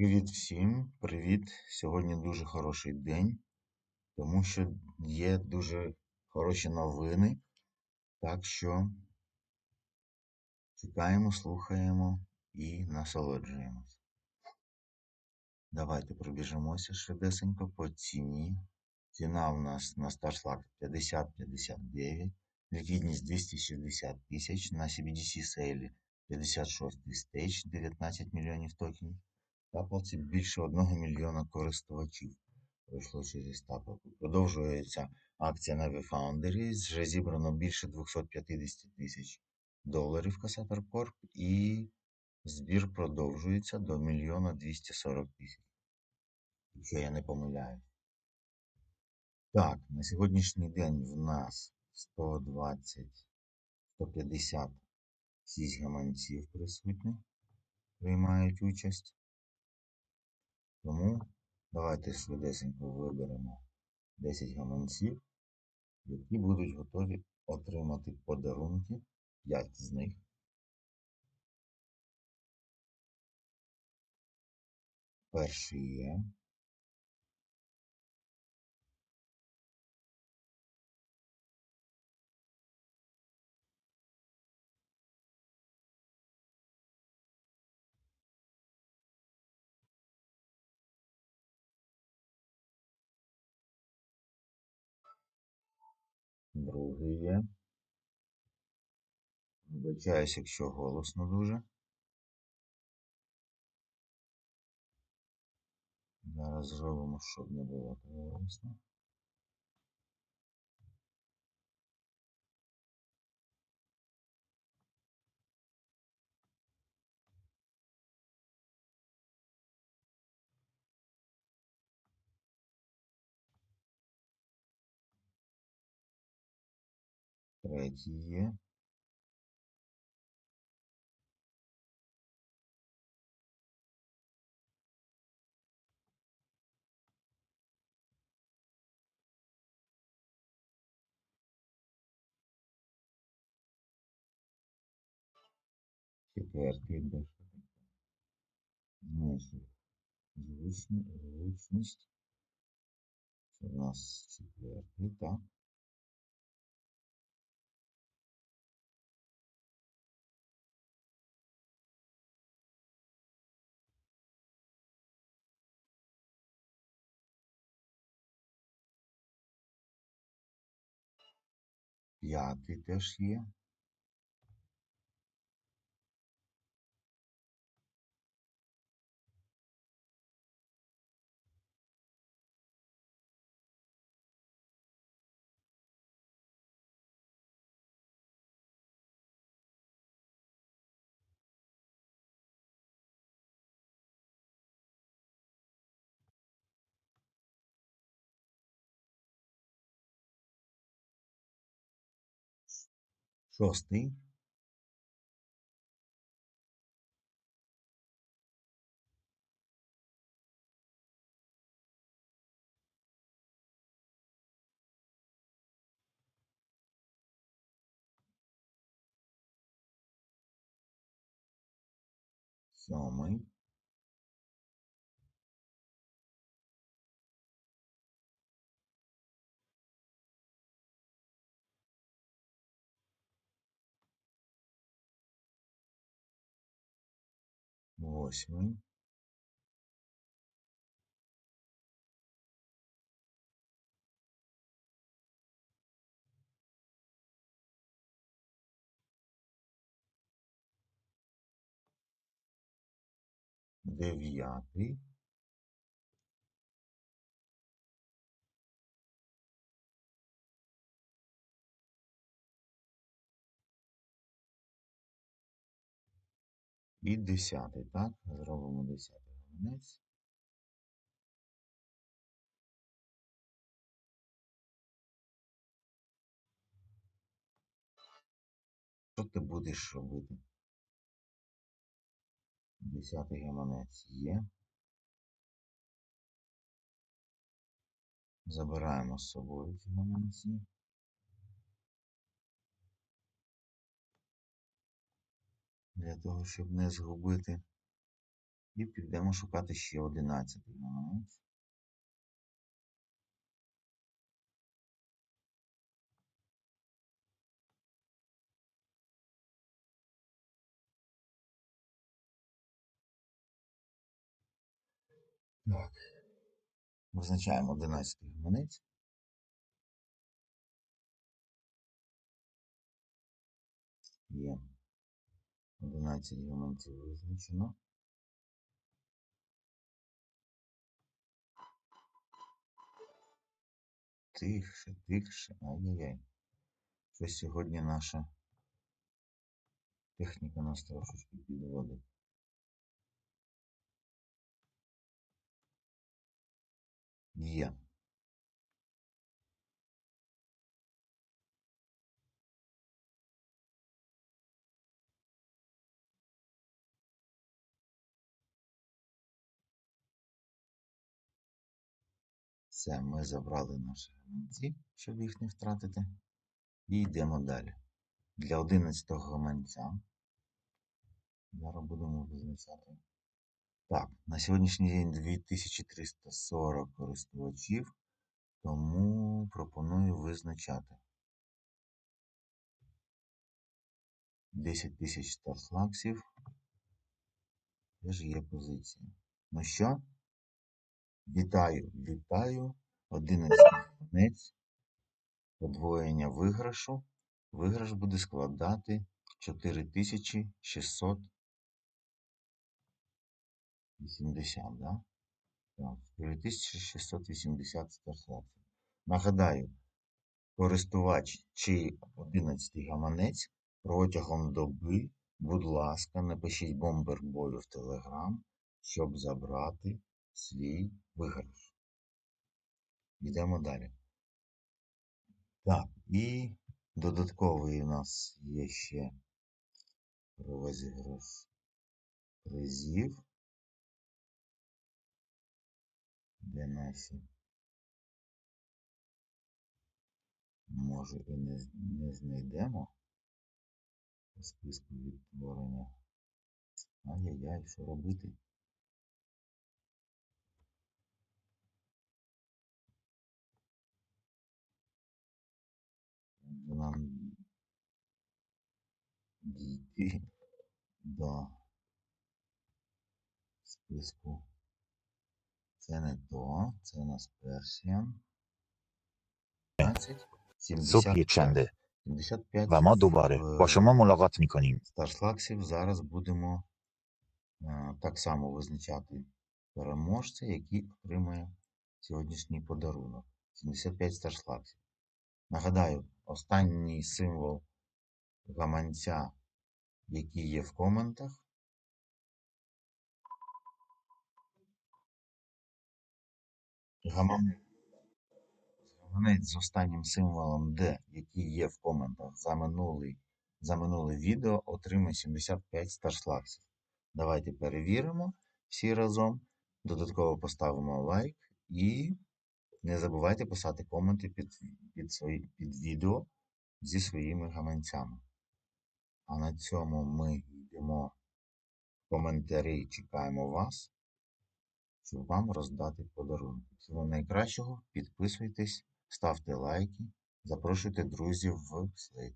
Привіт всім! Привіт! Сьогодні дуже хороший день, тому що є дуже хороші новини. Так що чекаємо, слухаємо і насолоджуємось. Давайте пробіжимося швидесенько по ціні. Ціна у нас на StarSlab 50-59, ліквідність 260 тисяч, на CBDC сейлі 56 стейдж, 19 мільйонів токенів. Тапалці більше 1 мільйона користувачів пройшло через тапалку. Продовжується акція на WeFoundry. Вже зібрано більше 250 тисяч доларів Касатор Корп і збір продовжується до мільйона 240 тисяч. Якщо я не помиляю. Так, на сьогоднішній день в нас 120, 156 гаманців присутні, приймають участь. Тому давайте швидесенько виберемо 10 гаманців, які будуть готові отримати подарунки, 5 з них. Перший є. Другий є. Вибачаюсь, якщо голосно дуже. Зараз зробимо, щоб не було голосно. Третій є. Четвертий де що таке? Знайшов звучні- звучність. Це у нас четвертий, так. П'ятий теж є. Rosny Somay Восьмий. Дев'ятий. І десятий, так? Зробимо десятий гаманець. Що ти будеш робити? Десятий гаманець є. Забираємо з собою ці гаманці. Для того, щоб не згубити. І підемо шукати ще 11 гаманець. Так. Визначаємо 11 гаманець. Є 11 гаманців визначено. Тихше, тихше. Ай-яй-яй. Щось сьогодні наша техніка нас трошечки підводить. Є. Все, ми забрали наші гаманці, щоб їх не втратити. І йдемо далі. Для 11 гаманця. Зараз будемо визначати. Так, на сьогоднішній день 2340 користувачів, тому пропоную визначати 10 тисяч старфлаксів. Теж є позиція. Ну що? Вітаю, вітаю. 11 гаманець. Подвоєння виграшу. Виграш буде складати 4680, да? Так, 4680 старфлаксів. Нагадаю, користувач чи 11 гаманець протягом доби, будь ласка, напишіть бомбер бою в Телеграм, щоб забрати свій виграш. Йдемо далі. Так, і додатковий у нас є ще розіграш призів. Де наші може і не, не знайдемо по списку відтворення. Ай-яй-яй, що робити? нам дійти до списку. Це не до. це у нас персія. 75. 75. Вама дубари. Вашому мулагат міконім. Старшлаксів зараз будемо е, так само визначати переможця, який отримає сьогоднішній подарунок. 75 старшлаксів. Нагадаю, останній символ гаманця, який є в коментах. Гаманець з останнім символом D, який є в коментах за минулий, за минуле відео, отримає 75 старшлаксів. Давайте перевіримо всі разом. Додатково поставимо лайк і не забувайте писати коменти під, під, свої, під відео зі своїми гаманцями. А на цьому ми йдемо в коментарі чекаємо вас, щоб вам роздати подарунки. Всього найкращого, підписуйтесь, ставте лайки, запрошуйте друзів в слейд.